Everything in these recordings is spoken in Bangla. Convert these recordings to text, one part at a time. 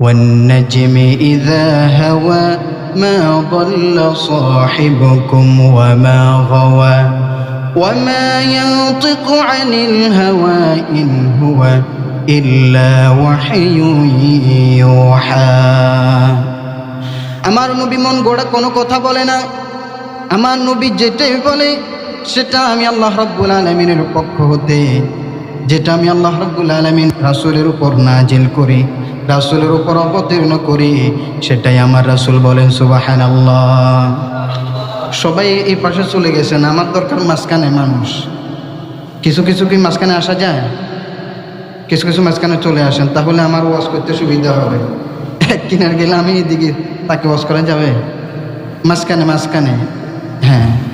والنجم إذا هوى ما ضل صاحبكم وما غوى وما ينطق عن الهوى إن هو إلا وحي يوحى আমার নবী মন গোড়া কোনো কথা বলে না আমার নবী যেটাই বলে সেটা আমি আল্লাহ রব্বুল আলমিনের পক্ষ হতে যেটা আমি আল্লাহ রব্বুল আলমিন রাসুলের উপর নাজিল করি রাসুলের উপর অবতীর্ণ করি, সেটাই আমার রাসুল বলেন সুবাহান আল্লাহ সবাই এই পাশে চলে গেছেন, আমার দরকার মাঝখানে মানুষ। কিছু কিছু কি মাঝখানে আসা যায়? কিছু কিছু মাঝখানে চলে আসেন, তাহলে আমার ওয়াশ করতে সুবিধা হবে। কিনার গেলে আমি এদিকে তাকে ওয়াশ করা যাবে? মাঝখানে মাঝখানে। হ্যাঁ।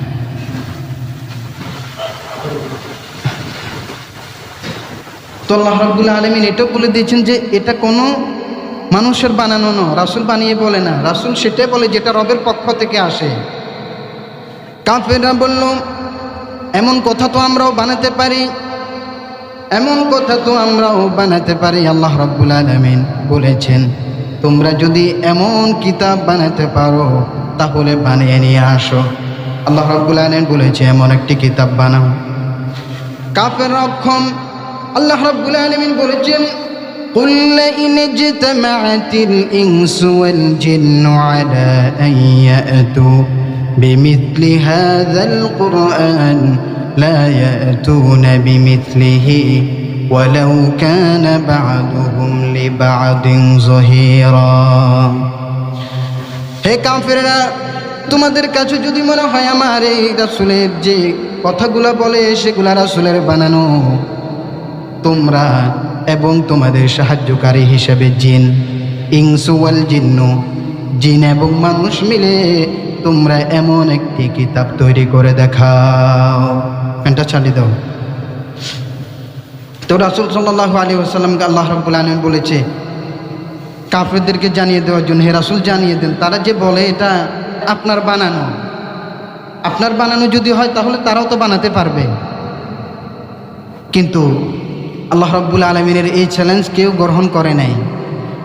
তো আল্লাহ রাব্বুল আলমিন এটাও বলে দিয়েছেন যে এটা কোনো মানুষের বানানো ন রাসুল বানিয়ে বলে না। রাসুল সেটাই বলে যেটা রবের পক্ষ থেকে আসে। কাফেররা বলল, এমন কথা তো আমরাও বানাতে পারি, এমন কথা তো আমরাও বানাতে পারি, আল্লাহ রাব্বুল আলমিন বলেছেন। তোমরা যদি এমন কিতাব বানাতে পারো, তাহলে বানিয়ে নিয়ে আসো। আল্লাহ রাব্বুল আলমিন বলেছে, এমন একটি কিতাব বানাও। কাফের রক্ষণ আল্লাহ রাব্বুল আলামিন বলেছেন قل لئن اجتمعت الإنس والجن على أن يأتوا بمثل هذا القرآن لا يأتون بمثله ولو كان بعضهم لبعض ظهيرا হে কাফেররা তোমাদের কাছে যদি মনে হয় আমার এই রাসুলের যে কথাগুলো বলে সেগুলা রাসুলের বানানো তোমরা এবং তোমাদের সাহায্যকারী হিসেবে জিন ইংসুয়াল জিন্নু, জিন এবং মানুষ মিলে তোমরা এমন একটি কিতাব তৈরি করে দেখাও। ফ্যানটা ছাড়ি দাও। তো রাসুল সাল্লাহ আলী আসাল্লামকে আল্লাহ রব্বুল আলম বলেছে, কাফেরদেরকে জানিয়ে দেওয়ার জন্য হে রাসুল জানিয়ে দেন, তারা যে বলে এটা আপনার বানানো আপনার বানানো যদি হয় তাহলে তারাও তো বানাতে পারবে। কিন্তু আল্লাহ রব্বুল আলমিনের এই চ্যালেঞ্জ কেউ গ্রহণ করে নাই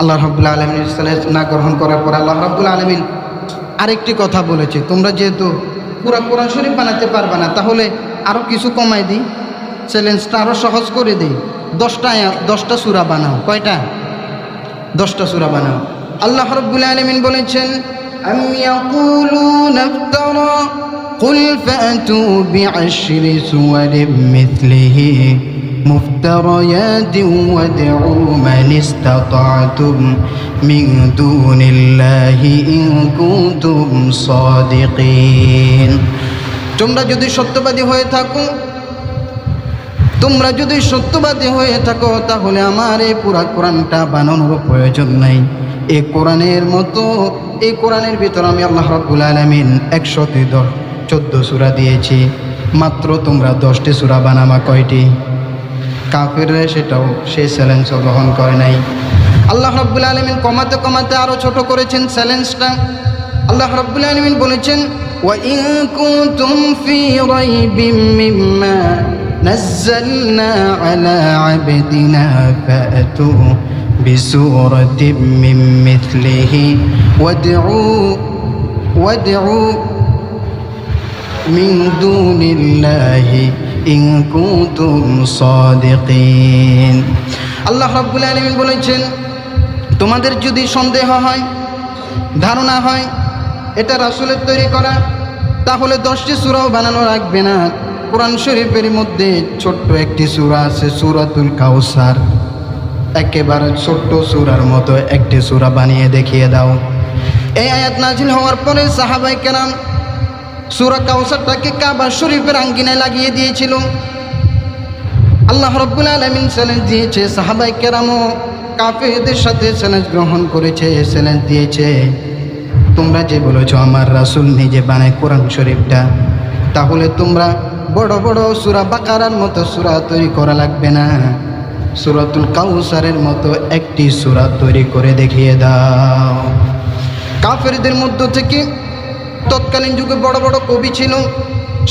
আল্লাহ রব্বুল আলমিনের চ্যালেঞ্জ না গ্রহণ করার পর আল্লাহ রব্বুল আলমিন আরেকটি কথা বলেছে তোমরা যেহেতু পুরা কোরআন শরীফ বানাতে পারবে না তাহলে আরও কিছু কমাই দিই চ্যালেঞ্জটা আরও সহজ করে দিই দশটা আয়াত, দশটা সুরা বানাও কয়টা দশটা সুরা বানাও আল্লাহ রব্বুল আলমিন বলেছেন أم يقولون افترى قل فأتوا بعشر سور مثله مفتريات وادعوا من استطعتم من دون الله إن كنتم صادقين তোমরা যদি সত্যবাদী হয়ে থাকো তোমরা যদি সত্যবাদী হয়ে থাকো তাহলে আমার এই পুরা কোরআনটা বানানোর প্রয়োজন নাই এই কোরআনের মতো এই কোরআনের ভিতর আমি আল্লাহ রাব্বুল আলামিন একশোতে দশ চোদ্দ সুরা দিয়েছি মাত্র তোমরা দশটি সুরা বানামা কয়টি কাফেররা সেটাও সেই চ্যালেঞ্জ গ্রহণ করে নাই আল্লাহ রাব্বুল আলমিন কমাতে কমাতে আরও ছোট করেছেন চ্যালেঞ্জটা আল্লাহ রাব্বুল আলমিন বলেছেন وَإِن كُنتُمْ فِي رَيْبٍ مِّمَّا نَزَّلْنَا عَلَى عَبْدِنَا فَأْتُوا بِسُورَةٍ مِّن مِّثْلِهِ وَادْعُوا وَادْعُوا من دون الله ইন কুতুম সাদিকিন। আল্লাহ রাব্বুল আলামিন বলেছেন, তোমাদের যদি সন্দেহ হয়, ধারণা হয়, এটা রাসূলের তৈরি করা, তাহলে দশটি সুরাও বানানো রাখবে না। কোরআন শরীফের মধ্যে ছোট্ট একটি সুরা আছে, সুরাতুল কাউসার। একেবারে ছোট্ট সুরার মতো একটি সুরা বানিয়ে দেখিয়ে দাও। এই আয়াত নাজিল হওয়ার পরে সাহাবাই কেরাম সুরা কাউসারটাকে কাবা শরীফের আঙ্গিনায় লাগিয়ে দিয়েছিল। আল্লাহ রব্বুল আলমিন চ্যালেঞ্জ দিয়েছে সাহাবাই কেরামও কাফেরদের সাথে চ্যালেঞ্জ গ্রহণ করেছে চ্যালেঞ্জ দিয়েছে। তোমরা যে বলেছ আমার রাসুল নিজে বানায় কোরআন শরীফটা, তাহলে তোমরা বড় বড় সুরা বাকারার মতো সুরা তৈরি করা লাগবে না। সুরাতুল কাউসারের মতো একটি সুরা তৈরি করে দেখিয়ে দাও। কাফেরদের মধ্য থেকে তৎকালীন যুগে বড় বড় কবি ছিল,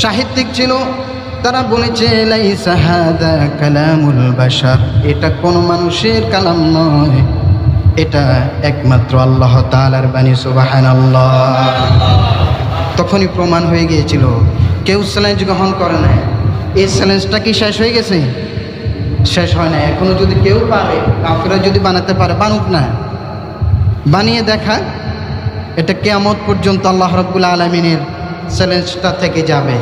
সাহিত্যিক ছিল। তারা বলেছে এটা কোনো মানুষের কালাম নয়। এটা একমাত্র আল্লাহ তালার বাণী সুবাহান আল্লাহ তখনই প্রমাণ হয়ে গিয়েছিল, কেউ চ্যালেঞ্জ গ্রহণ করে না। এই চ্যালেঞ্জটা কি শেষ হয়ে গেছে? শেষ হয় না। এখনও যদি কেউ পারে, কাফেরা যদি বানাতে পারে, বানুক না। বানিয়ে দেখা এটা কেয়ামত পর্যন্ত আল্লাহ রব্বুল আলমিনের চ্যালেঞ্জটা থেকে যাবে।